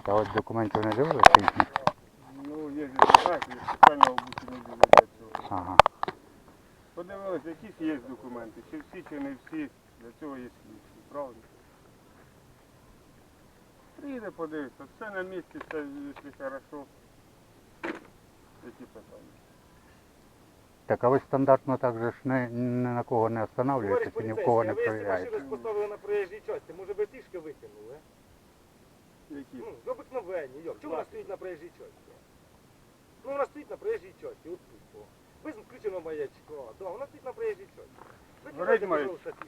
правильно. Катя, а от документів не дивилися їхні? Ну, є фотографії, спеціально обучені були для цього. Ага. Подивилися, якісь є документи, чи всі, чи не всі, для цього є слідчі, правда? Приїде, подивиться, все на місці, все, якщо хорошо. Які питання? Так, а ви стандартно так же ж не, ні на кого не останавливаєтесь ні в кого не а ви якщо перевіряєте. машину на проїжджій часті, може би фішки викинули? Які? Ну, обикновенні, йо. Чому вона стоїть на проїжджій часті? Ну, вона стоїть на проїжджій часті, от тут. о. Без включеного маячка. Да, вона стоїть на проїжджій часті. Викидайте, маячок. пожалуйста.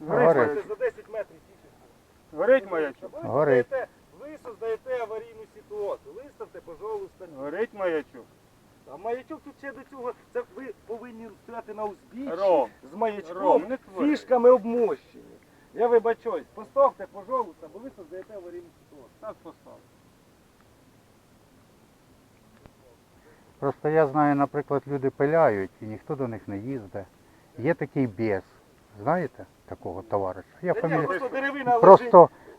Горить. За 10 метрів фішечку. Горить маячок? Ви Горить. создаєте- Ви создаєте аварійну ситуацію. Виставте, пожалуйста. Горить маячок? А маячок тут ще до цього, це ви повинні стояти на узбіччі Ром, з маячком, Ром, не твори. фішками обмощені. Я вибачаюсь, поставте, пожалуйста, бо ви создаєте аварійну ситуацію. Так постав. Просто я знаю, наприклад, люди пиляють і ніхто до них не їздить. Є такий біс. Знаєте такого товариша? Я Та просто деревина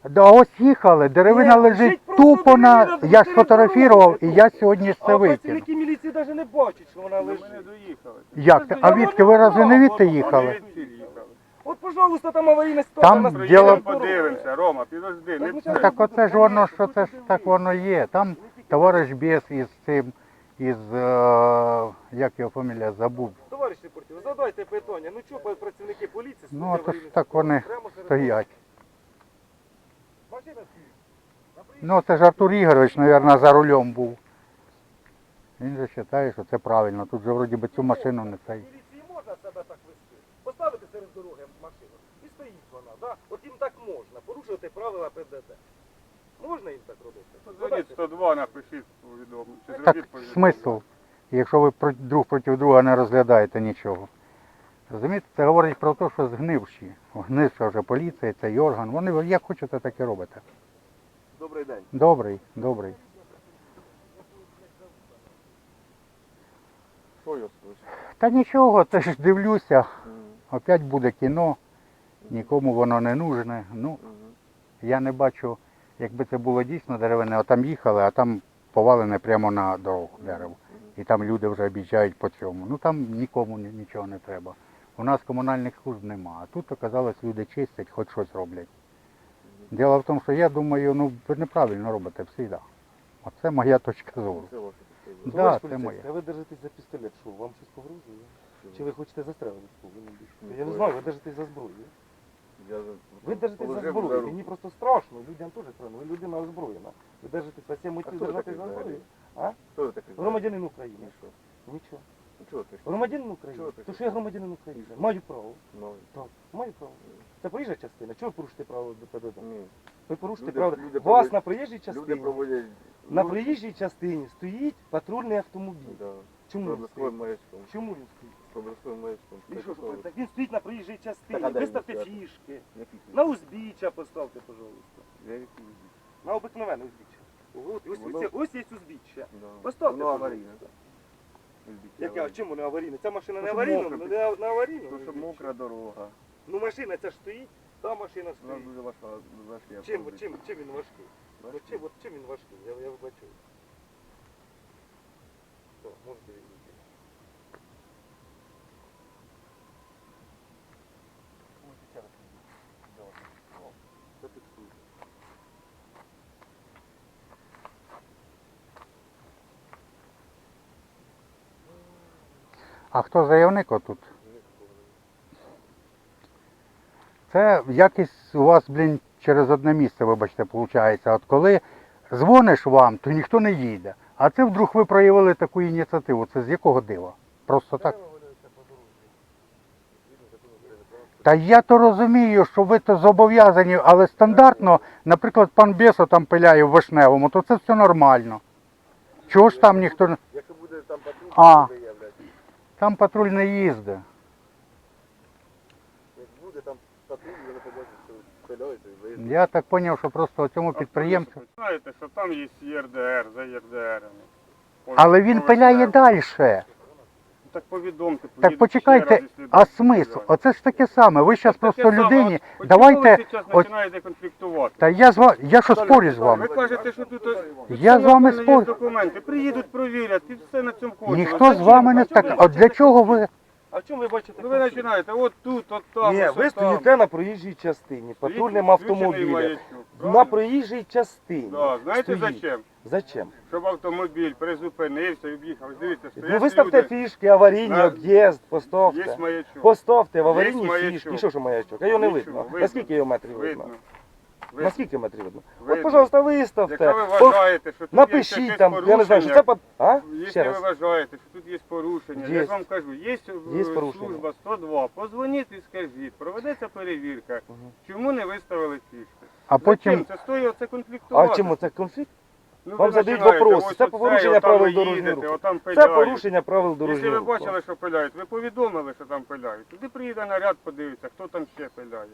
да ось їхали, деревина Ні, лежить лежить просто тупо на. деревина, Я тут сфотографував і я сьогодні ж це А викину. працівники міліції навіть не бачать, що вона лежить. доїхали. Як? це? А відки ви разве не відти їхали? От, пожалуйста, там аварійна ситуація. Там на діло- Приїдемо, подивимося, Рома, підожди, не ну. Так оце ж воно, що це ж так воно є. Там товариш біс із цим, із, е, як його фамілія, забув. Товариш репортер, задайте питання. Ну чого працівники поліції Ну, а то ж так вони стоять. Ну це ж Артур Ігорович, мабуть, за рулем був. Він же вважає, що це правильно. Тут же вроді би цю машину не цей. Міліції можна себе так вести? Поставити серед дороги машину і стоїть вона, да? От їм так можна, порушувати правила ПДД. Можна їм так робити? Дзвоніть 102, напишіть повідомлення. Чи Так зробіть повідомлення. смисл, якщо ви про- друг проти друга не розглядаєте нічого. Розумієте, це говорить про те, що згнивші. Гнивша вже поліція, цей орган. Вони як хочете, так і робите. Добрий день. Добрий, добрий. Що я слышу? Та нічого, це ж дивлюся. Опять буде кіно, нікому воно не нужне. Ну, я не бачу, якби це було дійсно деревине, а там їхали, а там повалене прямо на дорогу дерево. І там люди вже обіжають по цьому. Ну там нікому нічого не треба. У нас комунальних служб нема. А тут оказалось, люди чистять, хоч щось роблять. Діло в тому, що я думаю, ну ви неправильно робите завжди. Оце моя точка зору. Це. Да, це поліцейський, моє. А ви держитесь за пістолет, що вам щось погрожує? Чи ви хочете застрелити? Я не знаю, ви держитесь за зброю. Я Ви держитесь за положив зброю. руку. Мені просто страшно, людям теж страшно. Ви людина озброєна. Ви держитесь, а це А мотив хто ви держати такий за взагалі? зброю. Хто ви такий? Громадянин України. Що? Нічого. Ну чого ти? Громадянин України. Чого ти? То що я громадянин України. Маю право. Ну, Так, маю право. Це проїжджа частина. Чого ви порушите право до ПДД? ні. Ви порушите Люди- право. люди Вас проводять- на проїжджій Люди частині. проводять... На проїжджій частині стоїть патрульний автомобіль. Да. Чому він стоїть? маячком. Чому він стоїть? Проблисковим маячком. І що, Такого- так він стоїть на проїжджій частині. Так, а де він Виставте стояти? фішки. Який? На узбіччя поставте, пожалуйста. Я який? На обикновене узбіччя. От, ось, Воно- ось, ось є узбіччя. Да. Поставте, Воно пожалуйста. аварійне. Яке, а чому не аварійне? Ця машина Ну, не що аварійна? Ну, не на аварійну. Тому що мокра дорога. Ну машина ця ж стоїть, та машина Вона стоїть. дуже важка. важка Чим, чим, чим він важкий? От Важкий. чим, от чим він важкий? Я, я. Все, можете відійти. Можете ще раз відійти. Добре. О, зафіксуйте. А хто заявник отут? Це якість у вас, блін, через одне місце, вибачте, виходить. От коли дзвониш вам, то ніхто не їде. А це вдруг ви проявили таку ініціативу. Це з якого дива? Просто так. Та я то розумію, що ви то зобов'язані, але стандартно, наприклад, пан Бесо там пиляє в Вишневому, то це все нормально. Чого ж там ніхто не. Якщо буде там патруль, А. Там патруль не їздить. Як буде там патруль, вони побачать, що пиляється і виїздить. Я так зрозумів, що просто цьому підприємцю. Ви Знаєте, що там є ЄРДР за ЄРДР. Але він пиляє далі. Так повідомте. Так почекайте, раз, а смисл? Оце ж таке саме. Ви зараз просто саме, людині. Давайте. ви зараз От, починаєте конфліктувати? та я з ва... я що спорю з Ви вами? кажете, що тут тут Я з вами є спорю. документи. Приїдуть, провірять, і все на цьому кончилось. Ніхто з Зачем? вами не так. ви От для чого ви? А в чому ви бачите? Ну ви починаєте, от тут, от там, Ні, ось ви там. стоїте на проїжджій частині, патрульним Включений автомобілем. маячок, На правильно? проїжджій частині. Да, знаєте стоїть. зачем? Зачем? Щоб автомобіль призупинився і об'їхав. Дивіться, Ну стоять виставте люди, фішки, аварійні, На- об'їзд, є поставте. маячок. Поставте в аварійні Є маячок. фішки. І що, що маячок? А його не Нічого, видно. видно. Наскільки його метрів видно? Видно. На Видно. скільки метрів видно? От, Видно. пожалуйста, виставте. Якщо ви По- вважаєте, що тут є Напишіть якесь там, я не знаю, що це порушення, по... А? Ще Якщо ви раз. вважаєте, що тут є порушення, Є. я ж вам кажу, є, е, Є порушення. служба 102, позвоніть і скажіть, проведеться перевірка, Мгм. чому не виставили фішки. А потім Зачем? Це стоїть оце А конфліктувати. чому це конфлікт? Ну, Вам задають вопроси. Це порушення правил ви дорожнього руху. Це порушення правил Якщо дорожнього ви бачили, що пиляють, ви повідомили, що там пиляють. Туди приїде наряд, подивиться, хто там ще пиляє.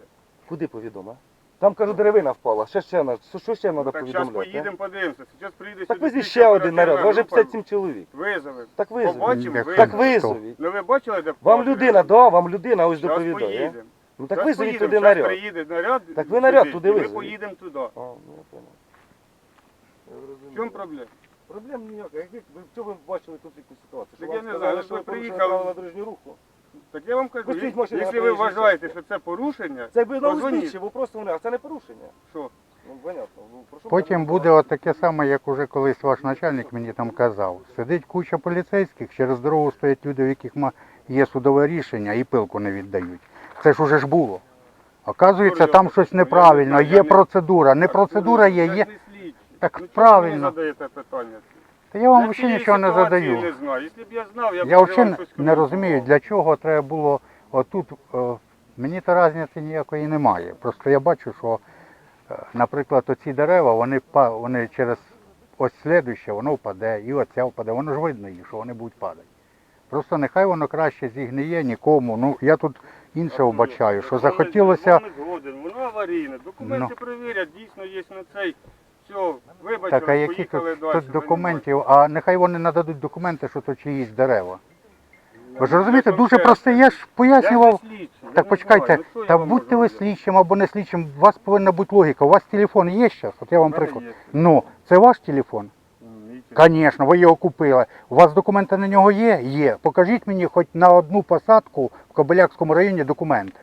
Куди повідомо? Там, кажу, деревина впала. Ще ще на що, ще треба Так зараз поїдемо, подивимося. Зараз приїде Так сюди ще один наряд, вас вже група. 57 чоловік. Визови. Так визовіть. Побачимо. Так визовіть. Ну ви бачили, де Вам людина, да, вам людина ось Зараз доповідає. Ну так визовіть туди наряд. приїде наряд. Так ви наряд туди і Ми поїдемо туди. А, ну. В чому проблема? Проблем ніяких. Як ви, ви в чому ви бачили конфліктну ситуацію? Так я не знаю, що ви ви приїхали- правила дорожнього руху? Так я вам кажу, Пустіть якщо машину на ви вважаєте, що це порушення, Це якби на Позвоніть. узбіччі, бо просто вони, а це не порушення. що? Ну, понятно. Ну, потім буде от таке саме, як уже колись ваш начальник мені там казав. Сидить куча поліцейських, через дорогу стоять люди, в яких ма- є судове рішення і пилку не віддають. Це ж уже ж було. Оказується, там щось неправильно, є процедура. Не процедура є, є. Так Ну, правильно. ви не задаєте питання? Та я вам взагалі нічого не задаю. Не знаю. Якщо б я знав, я б Я взагалі не розумію, для чого треба було отут. е, Мені то різниці ніякої немає. Просто я бачу, що, е, наприклад, оці дерева, вони, вони через ось слідуще, воно впаде, і оця впаде. Воно ж видно їх, що вони будуть падати. Просто нехай воно краще зігниє нікому. Ну я тут інше вбачаю, що захотілося. Воно згоден, воно аварійне. Документи Ну. перевірять, дійсно є на цей. Все, вибачте, Так, а які поїхали тут, далі. тут документів, а нехай вони нададуть документи, що то чиїсь дерева. Ви ж розумієте, дуже вам просте, я ж пояснював. я Так почекайте, ну, та будьте ви слідчим або не слідчим, у вас повинна бути логіка. У вас телефон є зараз? От я вам мене приклад. є. Ну, це ваш телефон? Звісно, ви його купили. У вас документи на нього є? Є. Покажіть мені хоч на одну посадку в Кобилякському районі документи.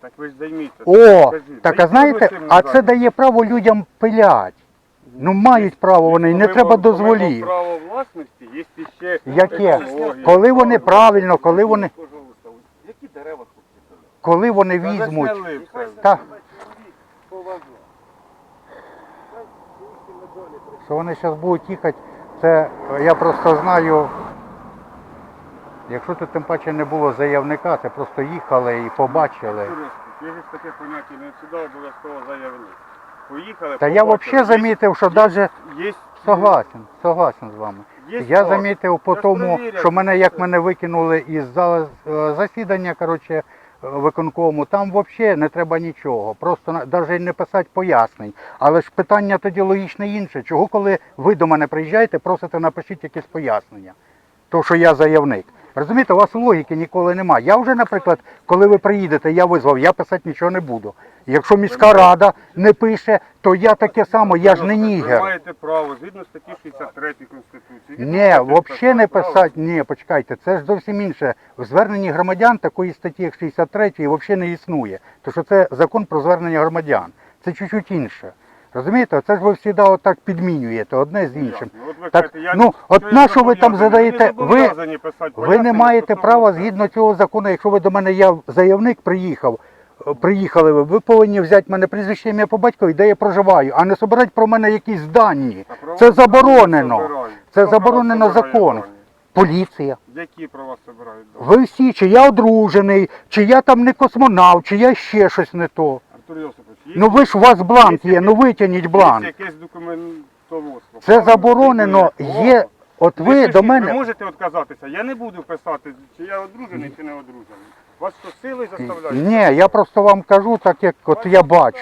Так ви ж займіться. О, Скажіть, так а знаєте, цим а це дає право людям пилять. Ну мають право вони, і не Помимо- треба помимо дозволів. Право власності є ще Яке? екологія. Коли вони правильно, коли вони, Пожалуйста, ось які дерева хлопці? коли вони Та візьмуть. засняли все. Та, що вони зараз будуть їхати, це я просто знаю. Якщо тут тим паче не було заявника, це просто їхали і побачили. Є ж таке поняття, не сюди обов'язково заявник. Поїхали, Та я взагалі замітив, що навіть Є, согласен, согласен з вами. є Я факт. замітив по Я тому, що мене як мене викинули із зали е, засідання, коротше, е, виконкому, там взагалі не треба нічого. Просто навіть не писати пояснень. Але ж питання тоді логічне інше. Чого, коли ви до мене приїжджаєте, просите напишіть якесь пояснення, то що я заявник. Розумієте, у вас логіки ніколи немає. Я вже, наприклад, коли ви приїдете, я визвав, я писати нічого не буду. Якщо міська рада не пише, то я таке саме, я ж не Ви нігер. маєте право, згідно статті 63 Конституції. Ні, взагалі не писати, ні, почекайте, це ж зовсім інше. В зверненні громадян такої статті, як 63, взагалі не існує. Тому що це закон про звернення громадян. Це чуть-чуть інше. Розумієте, це ж ви завжди отак підмінюєте одне з іншим. Ну, от ви Так, кажете, я ну, от на що ви там зобов'язаний. задаєте? не Ви- зобов'язані писати Ви не маєте стосовно права згідно цього закону, якщо ви до мене, я заявник приїхав, е, приїхали ви, ви повинні взяти мене прізвище ім'я по батькові, де я проживаю, а не собирати про мене якісь дані. А Це заборонено. собирають. Це Хто заборонено собирає законом. дані? Поліція. Які про вас собирають дані? Ви всі, чи я одружений, чи я там не космонавт, чи я ще щось не то. Артур Йосипович, Ну ви ж у вас бланк є, ну витягніть бланк. якесь документоводство? Це заборонено. Є. От ви до Ви мене. можете відказатися. Я не буду писати, чи я одружений, чи не одружений. Вас що сили заставляють? Ні, я просто вам кажу так, як от я бачу.